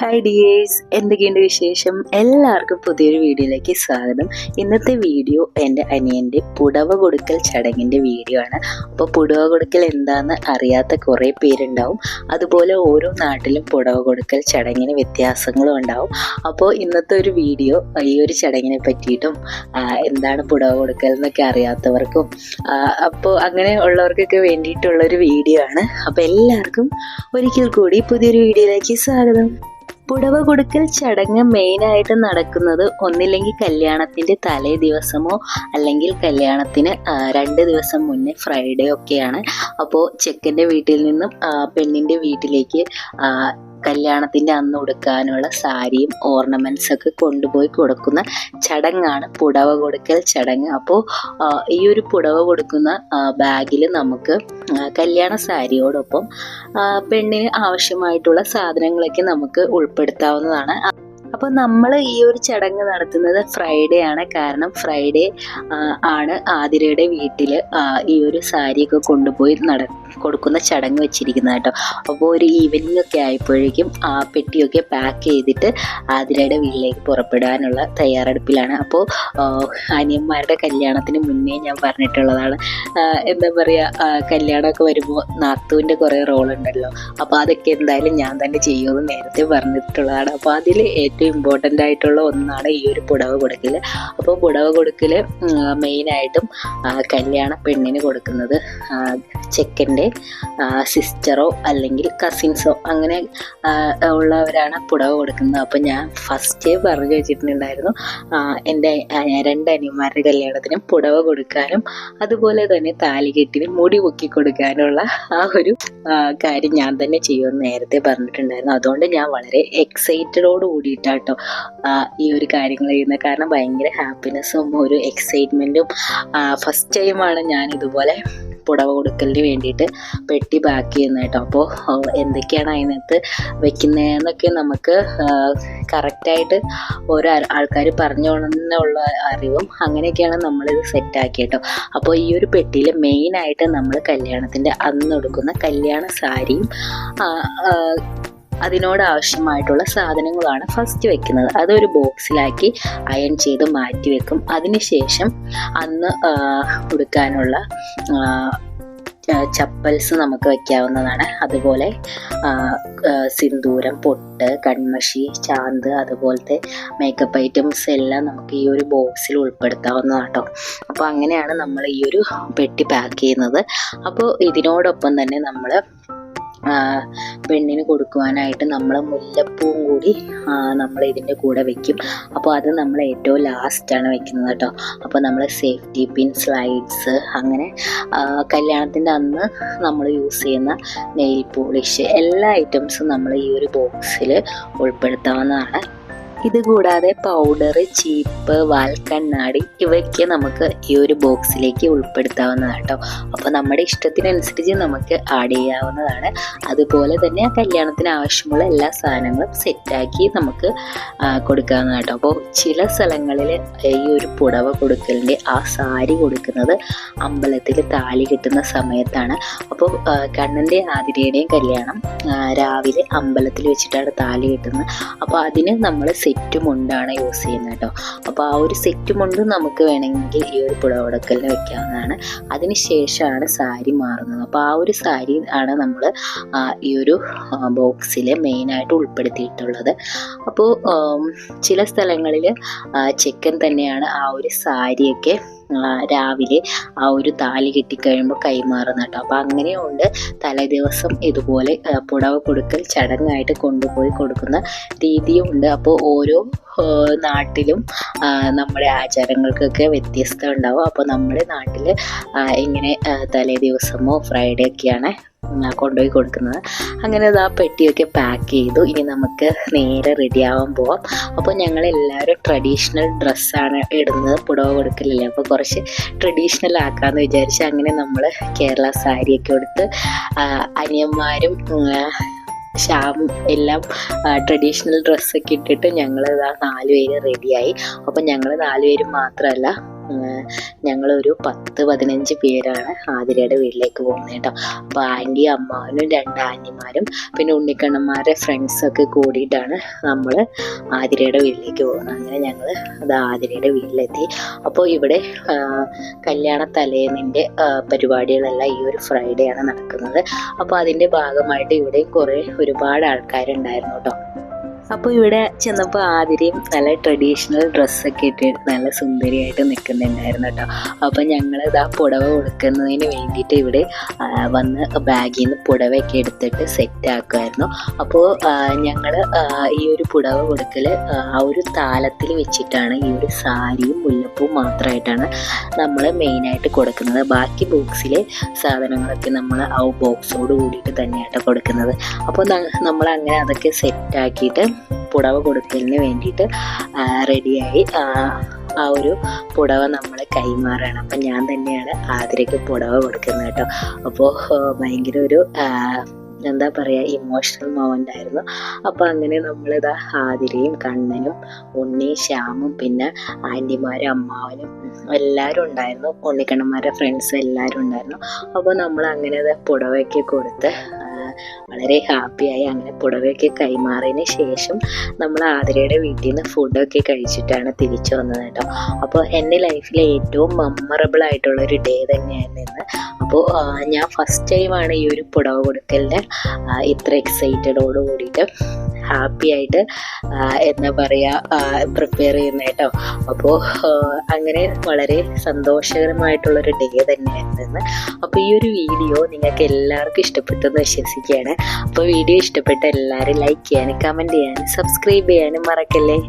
Hi dears എന്തൊക്കെയുണ്ട് വിശേഷം? എല്ലാവർക്കും പുതിയൊരു വീഡിയോയിലേക്ക് സ്വാഗതം. ഇന്നത്തെ വീഡിയോ എന്റെ അനിയന്റെ പുടവ കൊടുക്കൽ ചടങ്ങിന്റെ വീഡിയോ ആണ്. അപ്പോൾ പുടവ കൊടുക്കൽ എന്താണെന്ന് അറിയാത്ത കുറേ പേരുണ്ടാവും. അതുപോലെ ഓരോ നാട്ടിലും പുടവ കൊടുക്കൽ ചടങ്ങിന് വ്യത്യാസങ്ങളും ഉണ്ടാവും. അപ്പോൾ ഇന്നത്തെ ഒരു വീഡിയോ ഈ ഒരു ചടങ്ങിനെ പറ്റിയിട്ടും എന്താണ് പുടവ കൊടുക്കൽ എന്നൊക്കെ അറിയാത്തവർക്കും അപ്പോൾ അങ്ങനെ ഉള്ളവർക്കൊക്കെ വേണ്ടിയിട്ടുള്ളൊരു വീഡിയോ ആണ്. അപ്പോൾ എല്ലാവർക്കും ഒരിക്കൽ കൂടി പുതിയൊരു വീഡിയോയിലേക്ക് സ്വാഗതം. പുടവ കൊടുക്കൽ ചടങ്ങ് മെയിനായിട്ട് നടക്കുന്നത് ഒന്നില്ലെങ്കിൽ കല്യാണത്തിന്റെ തലേ ദിവസമോ അല്ലെങ്കിൽ കല്യാണത്തിന് രണ്ട് ദിവസം മുന്നേ ഫ്രൈഡേ ഒക്കെയാണ്. അപ്പോൾ ചെക്കന്റെ വീട്ടിൽ നിന്നും പെണ്ണിന്റെ വീട്ടിലേക്ക് കല്യാണത്തിന്റെ അന്ന് ഉടുക്കാനുള്ള സാരിയും ഓർണമെന്റ്സ് ഒക്കെ കൊണ്ടുപോയി കൊടുക്കുന്ന ചടങ്ങാണ് പുടവ കൊടുക്കൽ ചടങ്ങ്. അപ്പോൾ ഈ ഒരു പുടവ കൊടുക്കുന്ന ബാഗിൽ നമുക്ക് കല്യാണ സാരിയോടൊപ്പം പെണ്ണിന് ആവശ്യമായിട്ടുള്ള സാധനങ്ങളൊക്കെ നമുക്ക് ഉൾപ്പെടുത്താവുന്നതാണ്. അപ്പോൾ നമ്മൾ ഈ ഒരു ചടങ്ങ് നടത്തുന്നത് ഫ്രൈഡേ ആണ്. കാരണം ഫ്രൈഡേ ആണ് ആതിരയുടെ വീട്ടിൽ ഈ ഒരു സാരിയൊക്കെ കൊണ്ടുപോയി നട കൊടുക്കുന്ന ചടങ്ങ് വെച്ചിരിക്കുന്നത് കേട്ടോ. അപ്പോൾ ഒരു ഈവനിങ് ഒക്കെ ആയപ്പോഴേക്കും ആ പെട്ടിയൊക്കെ പാക്ക് ചെയ്തിട്ട് ആതിരയുടെ വീട്ടിലേക്ക് പുറപ്പെടാനുള്ള തയ്യാറെടുപ്പിലാണ്. അപ്പോൾ അനിയന്മാരുടെ കല്യാണത്തിന് മുന്നേ ഞാൻ പറഞ്ഞിട്ടുള്ളതാണ്. എന്താ പറയുക കല്യാണമൊക്കെ വരുമ്പോൾ നാത്തുവിന്റെ കുറേ റോളുണ്ടല്ലോ അപ്പോൾ അതൊക്കെ എന്തായാലും ഞാൻ തന്നെ ചെയ്യുമെന്ന് നേരത്തെ പറഞ്ഞിട്ടുള്ളതാണ്. അപ്പോൾ അതിൽ ഏറ്റവും ഇമ്പോർട്ടന്റ് ആയിട്ടുള്ള ഒന്നാണ് ഈ ഒരു പുടവ കൊടുക്കൽ അപ്പോൾ പുടവ കൊടുക്കൽ മെയിനായിട്ടും കല്യാണ പെണ്ണിന് കൊടുക്കുന്നത് ആ, ചെക്കന്റെ സിസ്റ്ററോ അല്ലെങ്കിൽ കസിൻസോ അങ്ങനെ ഉള്ളവരാണ് പുടവ കൊടുക്കുന്നത്. അപ്പോൾ ഞാൻ ഫസ്റ്റേ പറഞ്ഞു വെച്ചിട്ടുണ്ടായിരുന്നു എന്റെ രണ്ട് അനിയന്മാരുടെ കല്യാണത്തിനും പുടവ കൊടുക്കാനും അതുപോലെ തന്നെ താലികെട്ടിന് മുടി പൊക്കി കൊടുക്കാനുള്ള ആ ഒരു കാര്യം ഞാൻ തന്നെ ചെയ്യുമെന്ന് നേരത്തെ പറഞ്ഞിട്ടുണ്ടായിരുന്നു. അതുകൊണ്ട് ഞാൻ വളരെ എക്സൈറ്റഡോട് കൂടിയിട്ടാട്ടോ ഈ ഒരു കാര്യങ്ങൾ ചെയ്യുന്നത്. കാരണം ഭയങ്കര ഹാപ്പിനെസ്സും ഒരു എക്സൈറ്റ്മെന്റും ഫസ്റ്റ് ടൈമാണ് ഞാൻ ഇതുപോലെ പുടവ കൊടുക്കലിന് വേണ്ടിയിട്ട് പെട്ടി പാക്ക് ചെയ്യുന്നത് കേട്ടോ അപ്പോൾ എന്തൊക്കെയാണ് അതിനകത്ത് വെക്കുന്നതെന്നൊക്കെ നമുക്ക് കറക്റ്റായിട്ട് ഓരോ ആൾക്കാർ പറഞ്ഞോളുന്നുള്ള അറിവും അങ്ങനെയൊക്കെയാണ് നമ്മളിത് സെറ്റാക്കി കേട്ടോ അപ്പോൾ ഈ ഒരു പെട്ടിയിൽ മെയിനായിട്ട് നമ്മൾ കല്യാണത്തിന്റെ അന്ന് എടുക്കുന്ന കല്യാണ സാരിയും അതിനോട് ആവശ്യമായിട്ടുള്ള സാധനങ്ങളാണ് ഫസ്റ്റ് വെക്കുന്നത്. അതൊരു ബോക്സിലാക്കി അയൺ ചെയ്ത് മാറ്റി വെക്കും. അതിനുശേഷം അന്ന് കൊടുക്കാനുള്ള ചപ്പൽസ് നമുക്ക് വെക്കാവുന്നതാണ്. അതുപോലെ സിന്ദൂരം പൊട്ട് കൺമഷി ചാന്ത് അതുപോലത്തെ മേക്കപ്പ് ഐറ്റംസ് എല്ലാം നമുക്ക് ഈ ഒരു ബോക്സിൽ ഉൾപ്പെടുത്താവുന്നതാണ് കേട്ടോ അപ്പോൾ അങ്ങനെയാണ് നമ്മൾ ഈ ഒരു പെട്ടി പാക്ക് ചെയ്യുന്നത്. അപ്പോൾ ഇതിനോടൊപ്പം തന്നെ നമ്മൾ പെണ്ണിന് കൊടുക്കുവാനായിട്ട് നമ്മൾ മുല്ലപ്പൂവും കൂടി നമ്മൾ ഇതിന്റെ കൂടെ വെക്കും. അപ്പോൾ അത് നമ്മൾ ഏറ്റവും ലാസ്റ്റാണ് വെക്കുന്നത് കേട്ടോ. അപ്പോൾ നമ്മൾ സേഫ്റ്റി പിൻ സ്ലൈഡ്സ് അങ്ങനെ കല്യാണത്തിന്റെ അന്ന് നമ്മൾ യൂസ് ചെയ്യുന്ന നെയിൽ പോളിഷ് എല്ലാ ഐറ്റംസും നമ്മൾ ഈ ഒരു ബോക്സിൽ ഉൾപ്പെടുത്താവുന്നതാണ്. ഇത് കൂടാതെ പൗഡർ ചീപ്പ് വാൽക്കണ്ണാടി ഇവയൊക്കെ നമുക്ക് ഈ ഒരു ബോക്സിലേക്ക് ഉൾപ്പെടുത്താവുന്നതാണ് കേട്ടോ. അപ്പോൾ നമ്മുടെ ഇഷ്ടത്തിനനുസരിച്ച് നമുക്ക് ആഡ് ചെയ്യാവുന്നതാണ്. അതുപോലെ തന്നെ ആ കല്യാണത്തിന് ആവശ്യമുള്ള എല്ലാ സാധനങ്ങളും സെറ്റാക്കി നമുക്ക് കൊടുക്കാവുന്നതാണ് കേട്ടോ. അപ്പോൾ ചില സ്ഥലങ്ങളിൽ ഈ ഒരു പുടവ കൊടുക്കലിന്റെ ആ സാരി കൊടുക്കുന്നത് അമ്പലത്തിൽ താലി കിട്ടുന്ന സമയത്താണ്. അപ്പോൾ കണ്ണന്റെ ആതിരയുടെയും കല്യാണം രാവിലെ അമ്പലത്തിൽ വെച്ചിട്ടാണ് താലി കിട്ടുന്നത്. അപ്പോൾ അതിന് നമ്മൾ സെറ്റ് മുണ്ടാണ് യൂസ് ചെയ്യുന്നത് കേട്ടോ അപ്പോൾ ആ ഒരു സെറ്റ് മുണ്ട് നമുക്ക് വേണമെങ്കിൽ ഈ ഒരു പുടവടക്കലിന് വെക്കാവുന്നതാണ്. അതിന് ശേഷമാണ് സാരി മാറുന്നത്. അപ്പോൾ ആ ഒരു സാരി ആണ് നമ്മൾ ഈ ഒരു ബോക്സിൽ മെയിനായിട്ട് ഉൾപ്പെടുത്തിയിട്ടുള്ളത്. അപ്പോൾ ചില സ്ഥലങ്ങളിൽ ചെക്കൻ തന്നെയാണ് ആ ഒരു സാരിയൊക്കെ രാവിലെ ആ ഒരു താലി കെട്ടിക്കഴിയുമ്പോൾ കൈമാറുന്ന കേട്ടോ. അപ്പം അങ്ങനെയുണ്ട് തലേദിവസം ഇതുപോലെ പുടവ കൊടുക്കൽ ചടങ്ങായിട്ട് കൊണ്ടുപോയി കൊടുക്കുന്ന രീതിയും ഉണ്ട്. അപ്പോൾ ഓരോ നാട്ടിലും നമ്മുടെ ആചാരങ്ങൾക്കൊക്കെ വ്യത്യസ്തം ഉണ്ടാവും. അപ്പോൾ നമ്മുടെ നാട്ടിൽ ഇങ്ങനെ തലേദിവസമോ തലേ ദിവസമോ ഫ്രൈഡേ ഒക്കെയാണ് കൊണ്ടുപോയി കൊടുക്കുന്നത്. അങ്ങനെ അത് ആ പെട്ടിയൊക്കെ പാക്ക് ചെയ്തു. ഇനി നമുക്ക് നേരെ റെഡി ആവാൻ പോവാം. അപ്പോൾ ഞങ്ങൾ എല്ലാവരും ട്രഡീഷണൽ ഡ്രസ്സാണ് ഇടുന്നത്. പുടവ കൊടുക്കലില്ലേ? അപ്പോൾ കുറച്ച് ട്രഡീഷണൽ ആക്കാമെന്ന് വിചാരിച്ച് അങ്ങനെ നമ്മൾ കേരള സാരിയൊക്കെ കൊടുത്ത് അനിയന്മാരും ശ്യാം എല്ലാം ട്രഡീഷണൽ ഡ്രസ്സൊക്കെ ഇട്ടിട്ട് ഞങ്ങൾ നാല് പേര് റെഡിയായി അപ്പം ഞങ്ങൾ നാല് മാത്രമല്ല ഞങ്ങളൊരു പത്ത് പതിനഞ്ച് പേരാണ് ആതിരയുടെ വീട്ടിലേക്ക് പോകുന്നത് കേട്ടോ. അപ്പോൾ ആന്റി അമ്മാവനും രണ്ട് ആന്റിമാരും പിന്നെ ഉണ്ണിക്കണ്ണന്മാരുടെ ഫ്രണ്ട്സൊക്കെ കൂടിയിട്ടാണ് നമ്മൾ ആതിരയുടെ വീട്ടിലേക്ക് പോകുന്നത്. അങ്ങനെ ഞങ്ങൾ അത് ആതിരയുടെ വീട്ടിലെത്തി. അപ്പോൾ ഇവിടെ കല്യാണ തലേന്നിന്റെ പരിപാടികളെല്ലാം ഈ ഒരു ഫ്രൈഡേ ആണ് നടക്കുന്നത്. അപ്പോൾ അതിന്റെ ഭാഗമായിട്ട് ഇവിടെയും കുറേ ഒരുപാട് ആൾക്കാരുണ്ടായിരുന്നു കേട്ടോ. അപ്പോൾ ഇവിടെ ചെന്നപ്പോൾ ആതിരയും നല്ല ട്രഡീഷണൽ ഡ്രസ്സൊക്കെ ഇട്ട് നല്ല സുന്ദരിയായിട്ട് നിൽക്കുന്നുണ്ടായിരുന്നു കേട്ടോ. അപ്പോൾ ഞങ്ങൾ ഇതാ പുടവ കൊടുക്കുന്നതിന് വേണ്ടിയിട്ട് ഇവിടെ വന്ന് ബാഗിൽ നിന്ന് പുടവയൊക്കെ എടുത്തിട്ട് സെറ്റ് ആക്കുമായിരുന്നു അപ്പോൾ ഞങ്ങൾ ഈ ഒരു പുടവ കൊടുക്കൽ ആ ഒരു താലത്തിൽ വെച്ചിട്ടാണ് ഈ ഒരു സാരിയും മുല്ലപ്പൂവും മാത്രമായിട്ടാണ് നമ്മൾ മെയിനായിട്ട് കൊടുക്കുന്നത്. ബാക്കി ബോക്സിലെ സാധനങ്ങളൊക്കെ നമ്മൾ ആ ബോക്സോട് കൂടിയിട്ട് തന്നെയായിട്ട് കൊടുക്കുന്നത്. അപ്പോൾ നമ്മൾ അങ്ങനെ അതൊക്കെ സെറ്റാക്കിയിട്ട് പുടവ കൊടുക്കലിന് വേണ്ടിയിട്ട് റെഡിയായി ആ ഒരു പുടവ നമ്മൾ കൈമാറാണ്. അപ്പം ഞാൻ തന്നെയാണ് ആതിരയ്ക്ക് പുടവ കൊടുക്കുന്നത് കേട്ടോ. അപ്പോൾ ഭയങ്കര ഒരു എന്താ പറയുക ഇമോഷണൽ മൊമെന്റ് ആയിരുന്നു. അപ്പോൾ അങ്ങനെ നമ്മളിതാ ആതിരയും കണ്ണനും ഉണ്ണി ശ്യാമും പിന്നെ ആന്റിമാരും അമ്മാവനും എല്ലാവരും ഉണ്ടായിരുന്നു. ഉണ്ണിക്കണ്ണന്മാരുടെ ഫ്രണ്ട്സ് എല്ലാവരും ഉണ്ടായിരുന്നു. അപ്പോൾ നമ്മൾ അങ്ങനെ പുടവയൊക്കെ കൊടുത്ത് വളരെ ഹാപ്പിയായി അങ്ങനെ പുടവയൊക്കെ കൈമാറിയതിന് ശേഷം നമ്മൾ ആതിരയുടെ വീട്ടിൽ നിന്ന് ഫുഡൊക്കെ കഴിച്ചിട്ടാണ് തിരിച്ചു വന്നത് കേട്ടോ. അപ്പോൾ എന്റെ ലൈഫിലെ ഏറ്റവും മെമ്മറബിൾ ആയിട്ടുള്ള ഒരു ഡേ തന്നെയായിരുന്നു ഇന്ന്. അപ്പോൾ ഞാൻ ഫസ്റ്റ് ടൈമാണ് ഈ ഒരു പുടവ കൊടുക്കലിന്റെ ഇത്ര എക്സൈറ്റഡോട് കൂടിയിട്ട്. ഹാപ്പി ആയിട്ട് എന്താ പറയുക പ്രിപ്പയർ ചെയ്യുന്നത് കേട്ടോ അപ്പോൾ അങ്ങനെ വളരെ സന്തോഷകരമായിട്ടുള്ളൊരു ഡേ തന്നെയായിരുന്നു. അപ്പോൾ ഈ ഒരു വീഡിയോ നിങ്ങൾക്ക് എല്ലാവർക്കും ഇഷ്ടപ്പെട്ടെന്ന് വിശ്വസിക്കുകയാണ്. അപ്പോൾ വീഡിയോ ഇഷ്ടപ്പെട്ട എല്ലാവരും ലൈക്ക് ചെയ്യാനും കമന്റ് ചെയ്യാനും സബ്സ്ക്രൈബ് ചെയ്യാനും മറക്കല്ലേ?